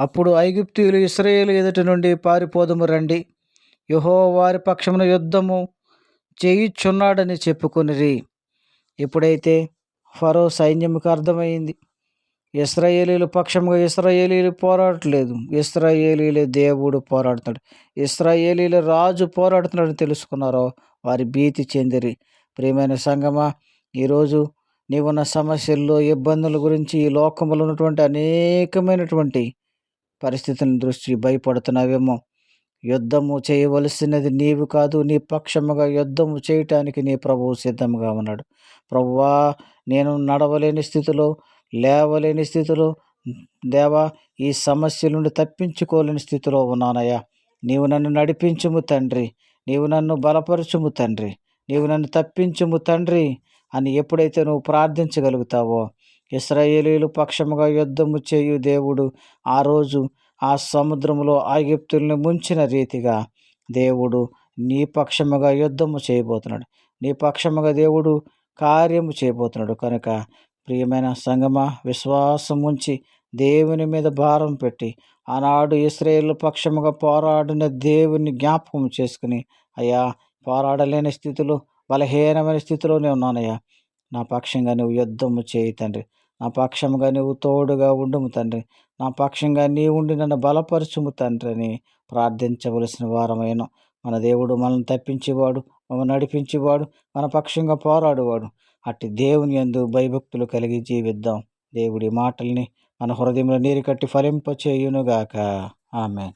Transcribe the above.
అప్పుడు ఐగుప్తీయులు ఇస్రాయేలు ఎదుటి నుండి పారిపోదము రండి. యహో వారి పక్షమున యుద్ధము చేయుచున్నాడని చెప్పుకొనిరి. ఎప్పుడైతే ఫరో సైన్యముకు అర్థమైంది. ఇస్రాయేలీలు పక్షముగా ఇస్రాయేలీలు పోరాడట్లేదు. ఇస్రాయేలీల దేవుడు పోరాడుతున్నాడు. ఇస్రాయేలీల రాజు పోరాడుతున్నాడని తెలుసుకున్నారో వారి భీతి చెందిరి. ప్రియమైన సంగమా ఈరోజు నీవున్న సమస్యల్లో ఇబ్బందుల గురించి ఈ లోకంలో ఉన్నటువంటి అనేకమైనటువంటి పరిస్థితులను దృష్టి భయపడుతున్నావేమో. యుద్ధము చేయవలసినది నీవు కాదు నీ పక్షముగా యుద్ధము చేయటానికి నీ ప్రభువు సిద్ధంగా ఉన్నాడు. ప్రభువా నేను నడవలేని స్థితిలో లేవలేని స్థితిలో దేవా ఈ సమస్య నుండి తప్పించుకోలేని స్థితిలో ఉన్నానయ్యా. నీవు నన్ను నడిపించుము తండ్రి. నీవు నన్ను బలపరచుము తండ్రి. నీవు నన్ను తప్పించుము తండ్రి అని ఎప్పుడైతే నువ్వు ప్రార్థించగలుగుతావో ఇస్రాయేలీలు పక్షముగా యుద్ధము చేయు దేవుడు ఆ రోజు ఆ సముద్రంలో ఆగిప్తుల్ని ముంచిన రీతిగా దేవుడు నీ పక్షముగా యుద్ధము చేయబోతున్నాడు. నీ పక్షముగా దేవుడు కార్యము చేయబోతున్నాడు. కనుక ప్రియమైన సంగమ విశ్వాసం ఉంచి దేవుని మీద భారం పెట్టి ఆనాడు ఇస్రాయేల్ పక్షముగా పోరాడిన దేవుని జ్ఞాపకం చేసుకుని అయ్యా పోరాడలేని స్థితిలో బలహీనమైన స్థితిలోనే ఉన్నానయ్యా. నా పక్షంగా నువ్వు యుద్ధము చేయి తండ్రి. నా పక్షముగా నువ్వు తోడుగా ఉండుము తండ్రి. నా పక్షంగా నీ ఉండి నన్ను బలపరచుము తండ్రి అని ప్రార్థించవలసిన వారమైన మన దేవుడు మనల్ని తప్పించేవాడు మమ్మల్ని నడిపించేవాడు మన పక్షంగా పోరాడువాడు. అట్టి దేవుని యందు భయభక్తులు కలిగి జీవిద్దాం. దేవుడి మాటల్ని మన హృదయంలో నీరు కట్టి ఫలింపచేయునుగాక. ఆమె